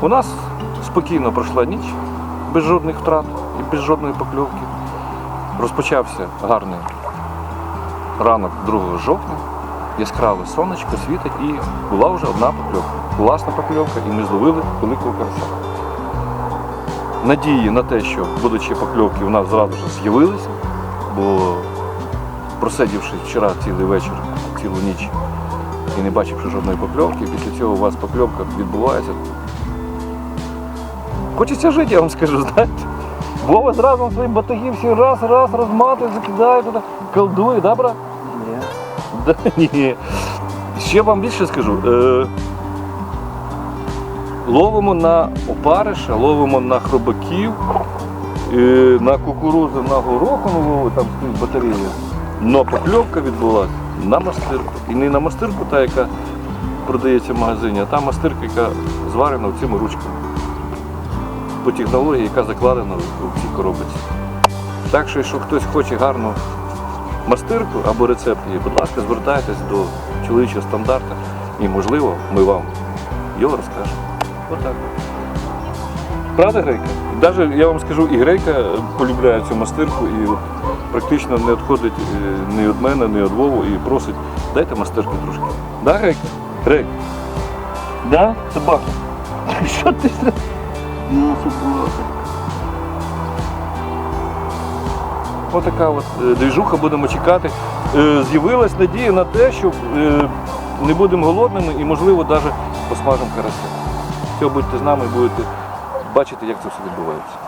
У нас спокійно пройшла ніч, без жодних втрат і без жодної покльовки. Розпочався гарний ранок 2 жовтня. Яскраве сонечко світить і була вже одна покльовка. Класна покльовка, і ми зловили великого карася. Надії на те, що будучи покльовки, у нас зразу ж з'явилися, бо просидівши вчора цілий вечір, цілу ніч і не бачивши жодної покльовки, після цього у вас покльовка відбувається. Хочеться жити, я вам скажу, знаєте. Вова зразу своїм батаги всі раз, раз розматує, закидає туди, колдує, да, брат? Ні. Да, ні. Ще вам більше скажу. Е, ловимо на опариша, ловимо на хробаків, е, на кукурудзу, на гороху нову, там стоїть батарея. Но покльовка відбулася на мастирку. І не на мастирку, та, яка продається в магазині, а та мастирка, яка зварена цими ручками. По технології, яка закладена в цій коробці. Так що, якщо хтось хоче гарну мастирку або рецепт будь ласка, звертайтесь до чоловічого стандарту і, можливо, ми вам його розкажемо. Отак. Правда, Грейка? Навіть я вам скажу, і Грейка полюбляє цю мастирку і практично не відходить е, ні від мене, ні від Вову і просить, дайте мастирку трошки. Да, Грейка? Грейка? Да? Собака? Що ти? Субота. Отака от е, двіжуха, будемо чекати. Е, З'явилась надія на те, що е, не будемо голодними і, можливо, навіть посмажемо карася. Все, будьте з нами, будете бачити, як це все відбувається.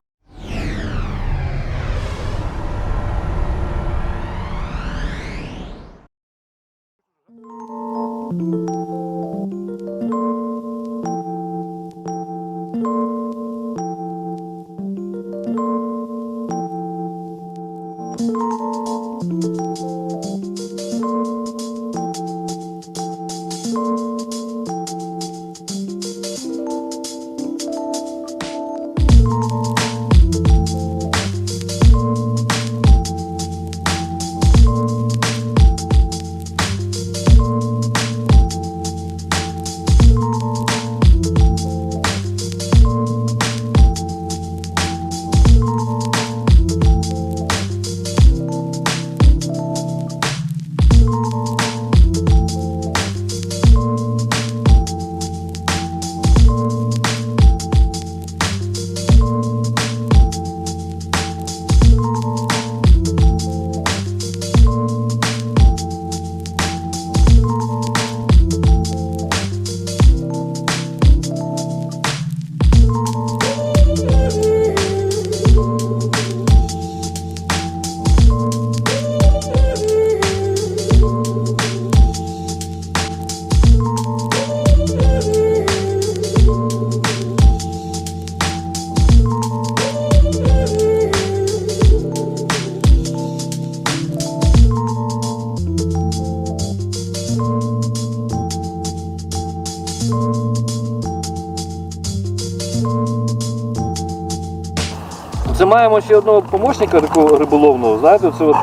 Маємо ще одного помічника такого риболовного, знаєте, це от,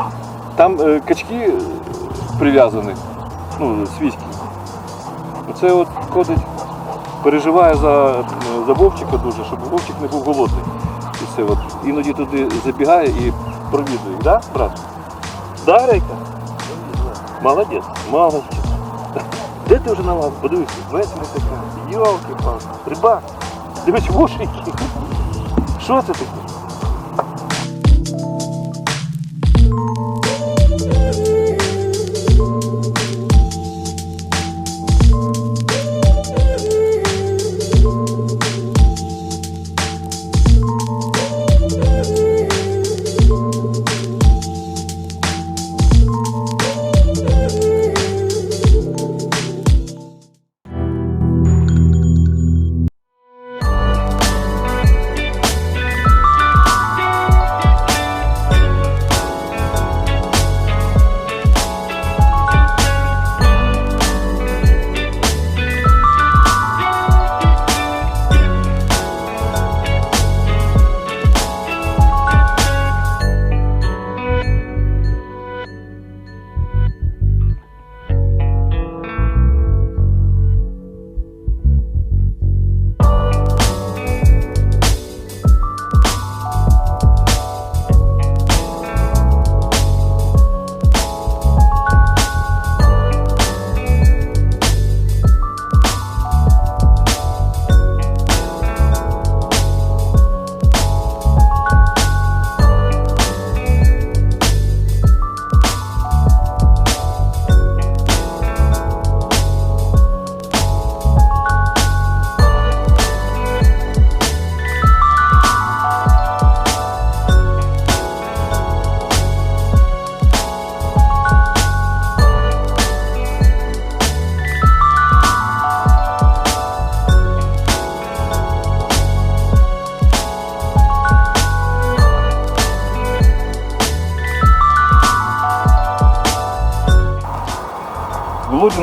там е, качки е, прив'язані, ну, свійські. Оце от ходить, переживає за, е, за Вовчика дуже, щоб Вовчик не був голодний. І все, от, іноді туди забігає і провідує, да, брат? Да, Грейка? Молодець, молодець. Де ти вже на вас? Подивися, весело така. Йолки палки Рибак. Дивись, вушики. Що це таке?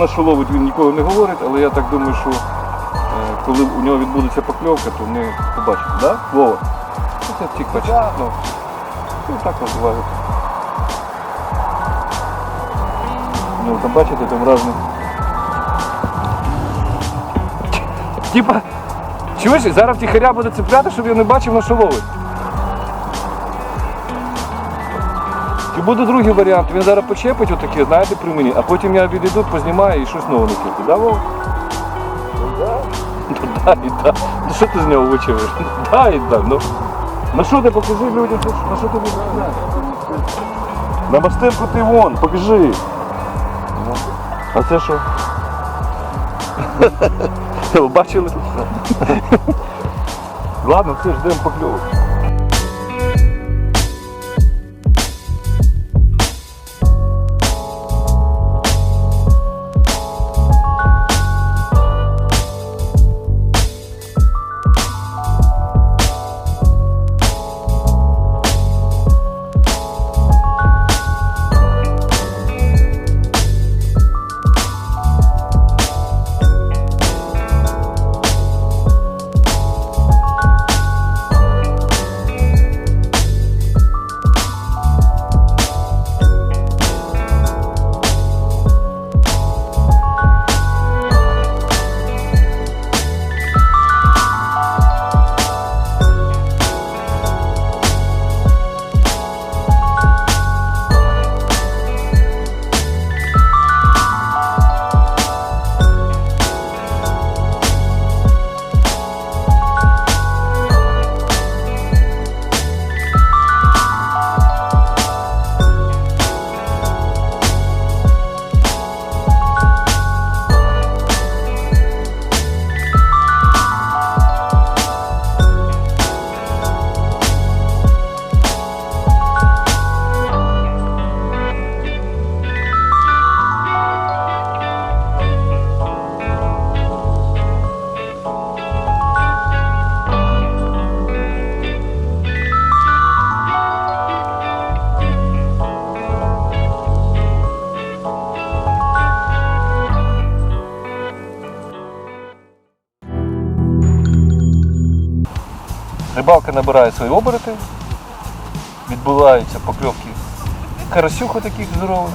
На що ловить, він ніколи не говорить, але я так думаю, що е, коли у нього відбудеться покльовка, то ми побачимо. Да? Вова? Ну, Це втік бачить. Ну, ну, так називають. Ну, там бачите, там разне. Типа, чуєш, зараз втіхаря буде цепляти, щоб я не бачив на що ловить. І буде другий варіант. Він зараз почепить отаке, знаєте, при мені, а потім я відійду, познімаю і щось нове накрити. Да, Вов? Ну да, і да. Ну що ти з нього вичавиш? Да, і да. Ну, на що ти покажи людям, на що ти будеш? На мастинку ти вон, покажи. Ну, А це що? Бачили? Ладно, все, ждемо покльовок. Рибалка набирає свої обороти, відбуваються покльовки карасюху таких здорових.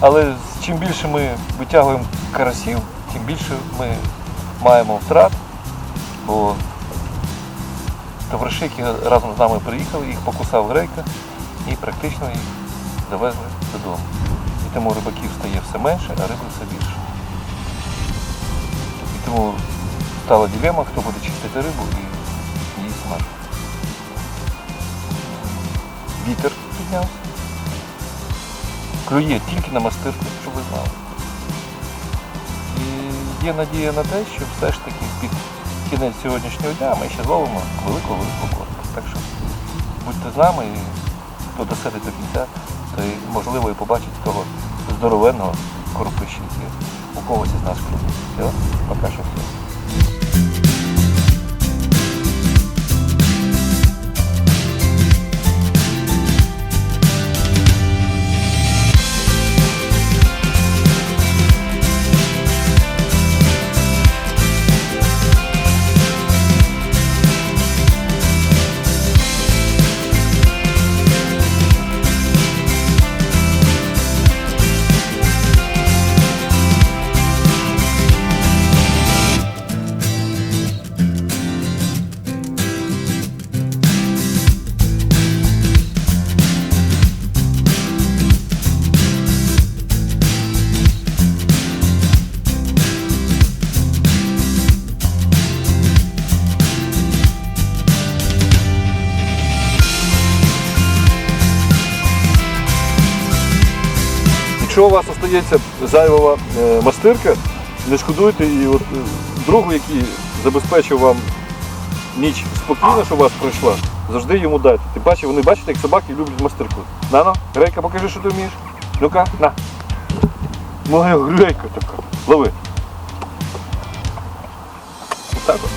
Але чим більше ми витягуємо карасів, тим більше ми маємо втрат, бо товариші, які разом з нами приїхали, їх покусав грейка і практично їх завезли додому. І тому рибаків стає все менше, а риби все більше. І тому стала дилема, хто буде чистити рибу і її смажити. Піднявся. Клює тільки на мастирку, щоб ви знали. І є надія на те, що все ж таки під кінець сьогоднішнього дня ми ще зловимо велику-велику корку. Так що будьте з нами і хто досидить до кінця, то й можливо і побачить того здоровенного коропища, який у когось із нас клює. Все, поки що все. Остається е, мастирка, не шкодуйте і от е, другу, який забезпечив вам ніч спокійно, що у вас пройшла, завжди йому дайте. Ти бачиш, вони бачите, як собаки люблять мастирку. На ну, Грейка, покажи, що ти вмієш. Ну-ка, на. Моя грейка така. Лови. Отак от.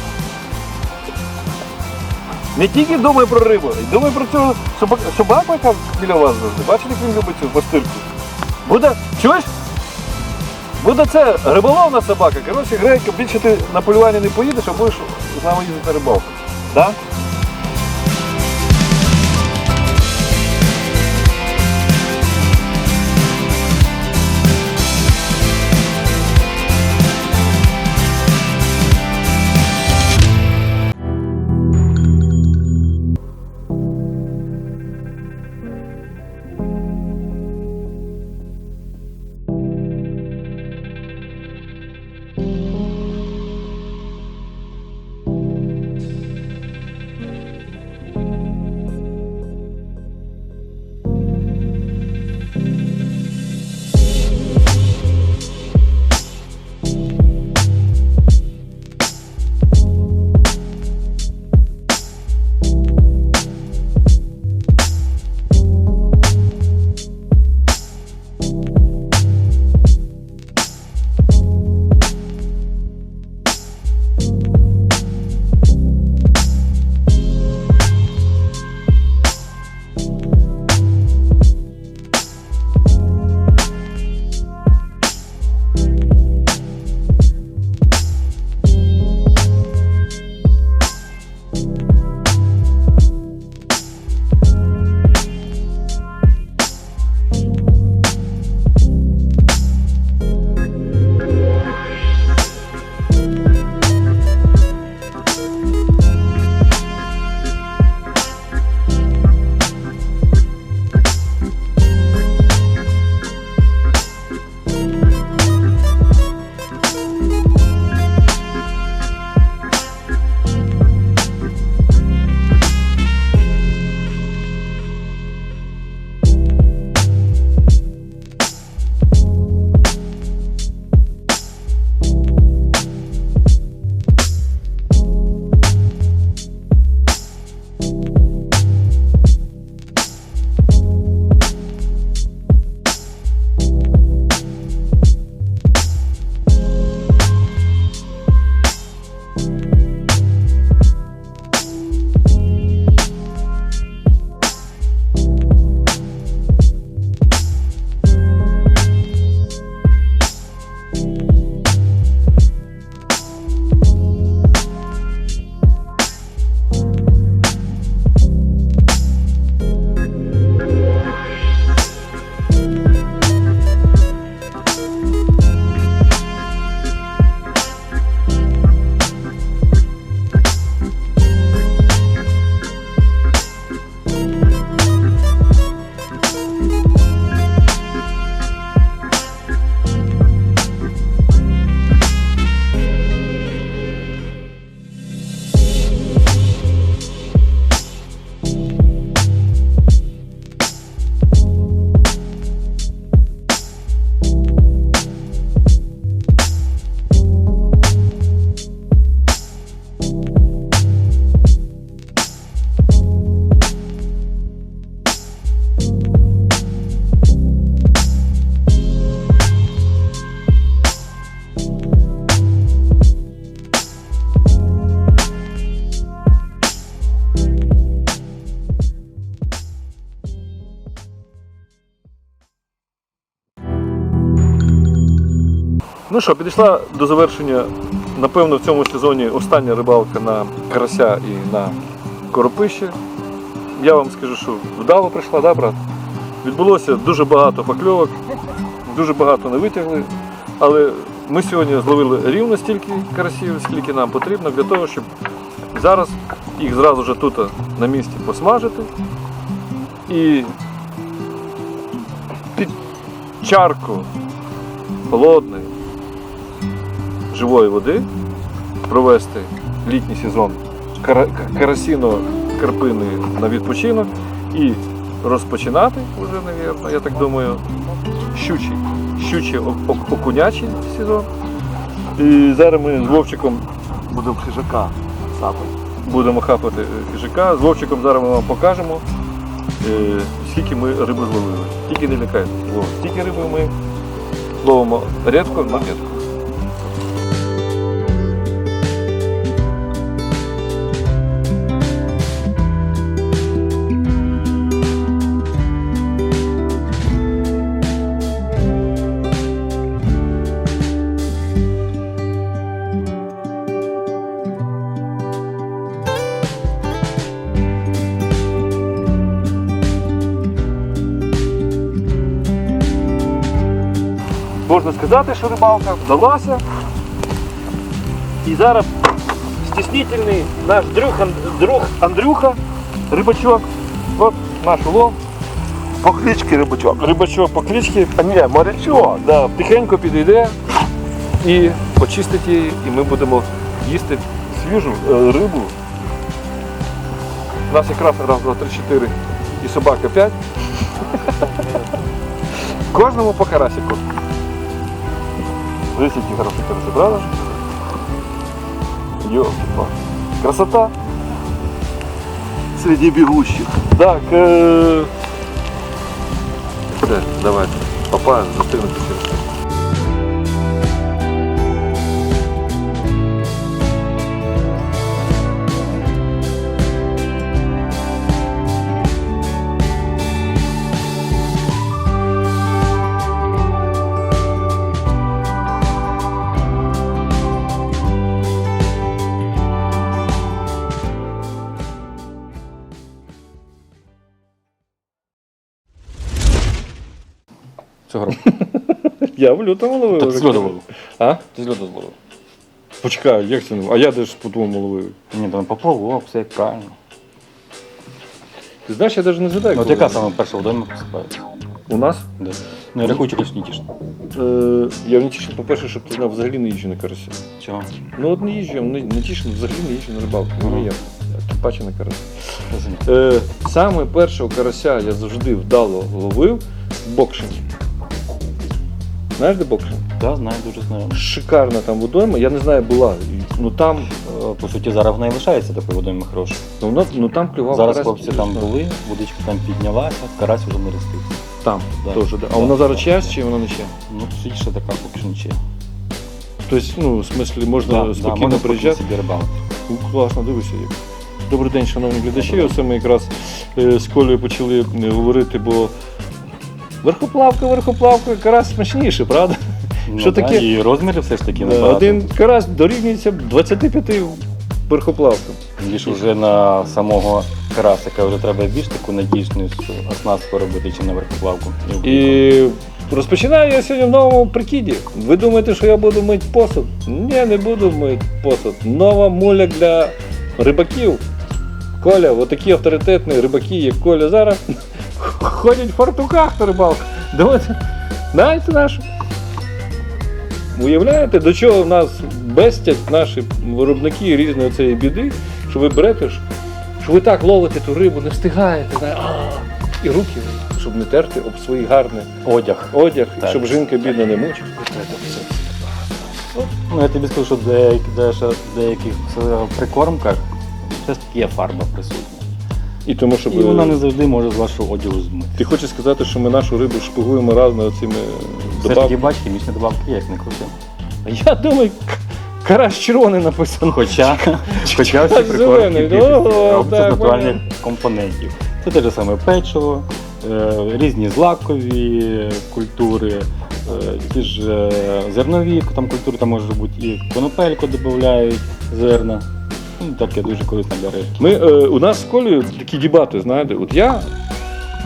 Не тільки думай про рибу, а й думай про цього собаку, собаку, яка біля вас завжди. Бачите, як він любить цю мастирку? Буде, чуєш? Буде це риболовна собака. Коротше, Грейка, більше ти на полювання не поїдеш, а будеш з нами їздити на рибалку. Да? Ну що, підійшла до завершення, напевно, в цьому сезоні остання рибалка на карася і на коропище. Я вам скажу, що вдало прийшла, да, брат? Відбулося дуже багато покльовок, дуже багато не витягли. Але ми сьогодні зловили рівно стільки карасів, скільки нам потрібно для того, щоб зараз їх зразу ж тут на місці посмажити і під чарку холодної живої води провести літній сезон кара- карасіно-карпини на відпочинок і розпочинати вже, навірно, я так думаю, щучий, щучий ок- ок- окунячий сезон. І зараз ми з Вовчиком Будемо хижака сапати. будемо хапати е, хижака. З Вовчиком зараз ми вам покажемо, е, скільки ми риби зловили. Тільки не лякайтеся. Вов, Стільки риби ми ловимо рідко, але рідко. Можна сказати, що рибалка вдалася. І зараз стіснительний наш друг, друг Андрюха, рибачок. От наш улов. По кличці рибачок. Рибачок по кличці А ні, морячок. да, тихенько підійде і почистить її, і ми будемо їсти свіжу е, рибу. У нас якраз раз, два, три, чотири і собака п'ять. Кожному по карасику. Дивись, які хороші караси, правда? Йо, красота. Серед бігущих. Так, е... Все, давайте. Папа, зустрінемося Цього року. Я в лютому ловив. Так з льоду ловив. А? Ти з льоду зловив. Почекай, як це не? А я де ж по-твоєму ловив? Ні, там поплавок, все як правильно. Ти знаєш, я навіть не згадаю. От коли. яка саме перша водойма посипається? У нас? Де? Ну, я рахую через Нітішин. Е, я в Нетішин, по-перше, щоб ти знав, взагалі не їжджу на карасі. Чого? Ну от не їжджу, я в Нетішин взагалі не їжджу на рибалку. Ну Ага. я. Тим паче на карасі. Е, саме першого карася я завжди вдало ловив в Бокшині. Знаєш, де Бокшин? Так, знаю, дуже знаю. Шикарна там водойма, я не знаю, була. Ну там, Е, По суті, зараз вона і лишається такою водойми хорошою. ну, воно- ну, там клював Зараз карась. хлопці там Ну, були, водичка там піднялася, карась вже не ростив. Там, Да. теж, да. А Да. воно зараз чиясь чи воно не чия? Ну, судіше така поки що нічия. Тобто, ну, в смислі, можна спокійно можна приїжджати. Ну, класно, дивися. як. Добрий день, шановні глядачі. Оце ми якраз е, з Колею почали е, говорити, бо верхоплавка, верхоплавка, карась смачніше, правда? Ну, Що да, таке? І розміри все ж таки Е, набагато. Один карась дорівнюється 25 верхоплавкам. Більше вже на самого карасика вже треба більш таку надійну оснастку робити, чи на верхоплавку. І розпочинаю я сьогодні в новому прикиді. Ви думаєте, що я буду мити посуд? Ні, не буду мити посуд. Нова муля для рибаків. Коля, отакі авторитетні рибаки, як Коля зараз, ходять в фартуках на рибалку. Давайте, знаєте нашу. Уявляєте, до чого в нас бестять наші виробники різної цієї біди, що ви берете що ви так ловите ту рибу, не встигаєте, знає, і руки, щоб не терти об свій гарний Одяг. одяг, Так. щоб жінка бідна не мучила. Ну, я тобі скажу, що в деяких, прикормках є фарба присутня. І тому, щоб І вона не завжди може з вашого одягу змити. ти хочеш сказати, що ми нашу рибу шпигуємо разом цими Все-таки добавками? бач, хімічні добавки як не крути. Я думаю, к- карась червоний написано. Хоча, хоча всі робляться так, з натуральних компонентів. Це те ж саме печиво, е, різні злакові культури, е, ті ж е, зернові там культури, там може бути і конопельку додають, зерна. Ну, таке дуже корисно для рибки. Ми, е, у нас з Колею такі дебати, знаєте, от я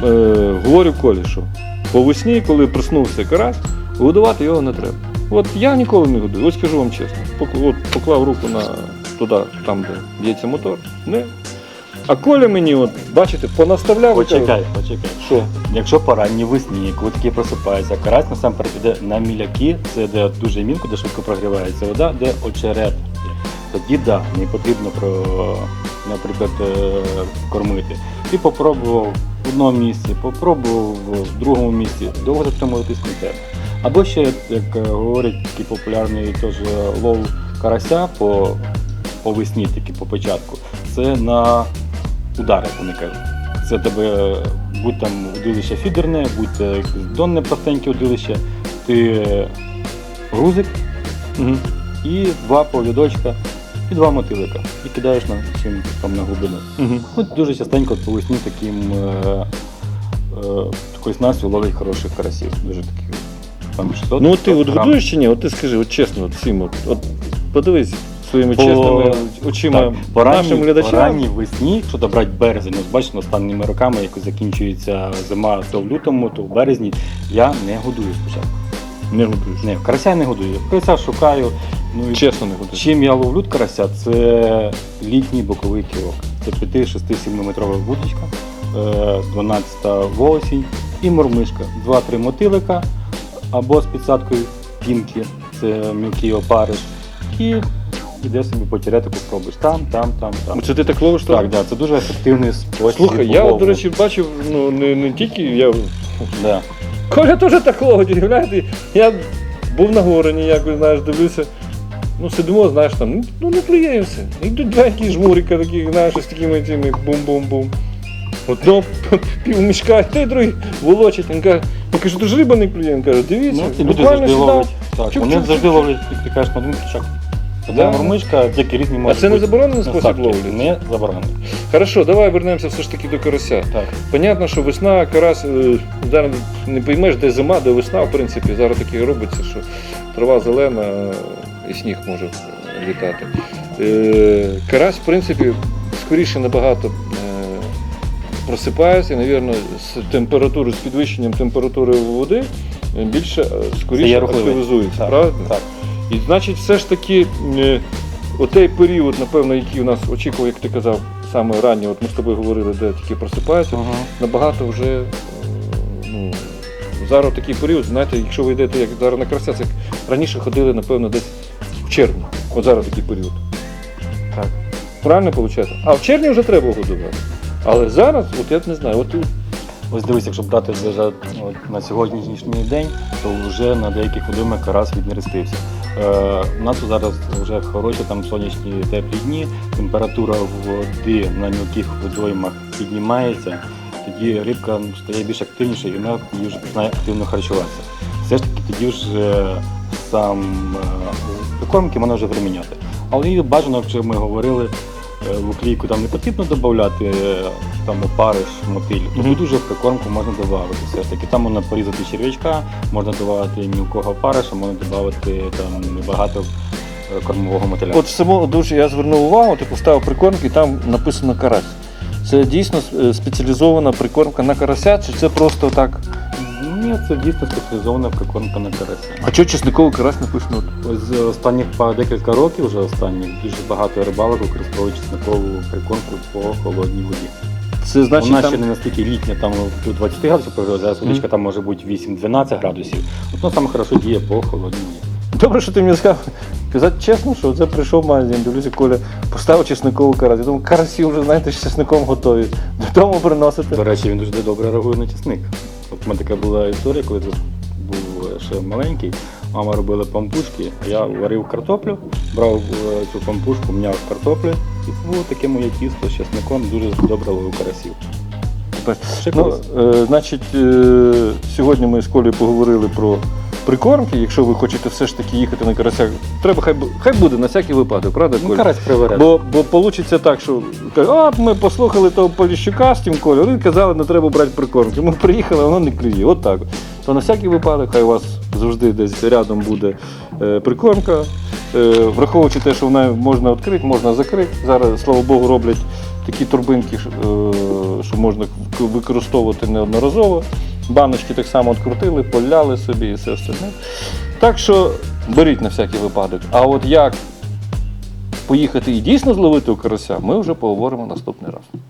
е, говорю Колі, що по весні, коли проснувся карась, годувати його не треба. От я ніколи не годую, ось скажу вам чесно. От поклав руку на туди, там, де б'ється мотор. Не. А Коля мені, от, бачите, понаставляв. Почекай, почекай. Що? Якщо по ранній весні, коли такі просипаються, карась насамперед іде на міляки, це де дуже мілко, де швидко прогрівається вода, де очерет. Тоді да, не потрібно наприклад, е, кормити. Ти попробував в одному місці, попробував в другому місці, довго затримуватись не треба. Або ще, як е, говорять, такий популярний теж лов карася по, по весні, таки по початку, це на удари, як вони кажуть. Це тебе е, будь там удилище фідерне, будь е, якесь донне простеньке удилище, ти е, грузик Мгм. і два повідочка, і два мотилика. І кидаєш на чим там на глибину. Мгм. От дуже частенько по весні таким е, е, такою снастю ловить хороших карасів. Дуже таких там 600 Ну от ти от грам. годуєш чи ні? От ти скажи, от чесно, от всім, от, от подивись своїми По- чесними очима Так, по ранній, нашим по глядачам. ранній весні, якщо то брати березень, ось бачите, останніми роками, як закінчується зима то в лютому, то в березні, я не годую спочатку. Не готуєш. Не, карася я не годую. Карася шукаю. Ну, і Чесно не готуєш. Чим я ловлю карася, це літній боковий кілок. Це 5, 6, 7 метрова вудочка, е, 12 волосінь і мормишка. 2-3 мотилика або з підсадкою пінки, це мілкий опариш. І йде собі по теретику пробуєш там, там, там, там. Це ти так ловиш? Так, да, це дуже ефективний спосіб. Слухай, я, лову. до речі, бачив, ну не, не тільки я. Да. Коля теж так ловить, уявляєте? Я був на горені, якось знаєш, дивлюся. Ну, сидимо, знаєш, там, ну, не клює все. Йдуть два якісь жмурика, такі, знаєш, з такими цими бум-бум-бум. Одно пів мішка, та й другий волочить. Він каже, я кажу, то ж риба не клює. Він каже, дивіться, Ну, ці люди буквально завжди ловлять. Так, вони чук, завжди ловлять, як ти кажеш, на один крючок. Да. Одна мормишка, тільки різні А можуть це не бути заборонений спосіб насадки. ловлі? Не заборонений. Хорошо, давай вернемося все ж таки до карася. Так. Понятно, що весна, карась, е, зараз не поймеш, де зима, де весна, в принципі, зараз таке робиться, що трава зелена е, і сніг може літати. Е, Карась, в принципі, скоріше набагато е, просипається, і, мабуть, з температури, з підвищенням температури води е, більше, е, скоріше рухливий. активізується. Так, Правильно? так. І значить, все ж таки, е, отей період, напевно, який у нас очікував, як ти казав, саме ранній, от ми з тобою говорили, де тільки просипається, набагато вже е, ну, зараз такий період, знаєте, якщо ви йдете як зараз на крася, це як раніше ходили, напевно, десь в червні. От зараз такий період. Так. Правильно виходить? А в червні вже треба годувати. Але зараз, от я не знаю, от Ось дивись, якщо брати вже от, на сьогоднішній день, то вже на деяких водоймах карась віднерестився. Е, у нас зараз вже хороші там сонячні теплі дні, температура води на мілких водоймах піднімається, тоді рибка ну, стає більш активніша і вона вже починає активно харчуватися. Все ж таки тоді вже сам е, прикормки можна вже приміняти. Але бажано, якщо ми говорили, е, в уклійку там не потрібно додати е, там опариш, мотиль. Тобто дуже в прикормку можна додати. Все ж таки там можна порізати черв'ячка, можна додати мілкого опариша, можна додати там багато е, кормового мотиля. От само дуже я звернув увагу, ти поставив прикормки, і там написано карась. Це дійсно е, спеціалізована прикормка на карася, чи це просто так? Ні, це дійсно спеціалізована прикормка на карася. А чого чесниковий карась написано? З останніх па- декілька років вже останніх дуже багато рибалок використовують чесникову прикормку по холодній воді. Це значить Вона там... ще не настільки літня, там до 20 градусів прогрівається, зараз водичка там може бути 8-12 градусів. От воно саме хорошо діє по холодній воді. Добре, що ти мені сказав. Казати чесно, що це прийшов магазин, дивлюся, Коля поставив чесниковий карась. Я думаю, карасі вже, знаєте, з чесником готові. Додому приносити. До речі, він дуже добре реагує на чесник. От у мене така була історія, коли я був е, ще маленький, мама робила пампушки, а я варив картоплю, брав е, цю пампушку, м'яв картоплю, і це було таке моє тісто з чесником, дуже добре ловив карасів. Ще Ну, е, значить, е, сьогодні ми з Колею поговорили про прикормки. Якщо ви хочете все ж таки їхати на карасях, треба хай, хай буде на всякий випадок, правда, Ну, карась привере. Бо, бо вийде так, що а ми послухали того Поліщука з тим Колю, вони казали, не треба брати прикормки. Ми приїхали, воно не клює. От так. То на всякий випадок, хай у вас завжди десь рядом буде е, прикормка. Е, враховуючи те, що вона можна відкрити, можна закрити. Зараз, слава Богу, роблять такі турбинки, що, е, що можна використовувати неодноразово. Баночки так само відкрутили, поляли собі і все остальне. Так що беріть на всякий випадок. А от як поїхати і дійсно зловити у карася, ми вже поговоримо наступний раз.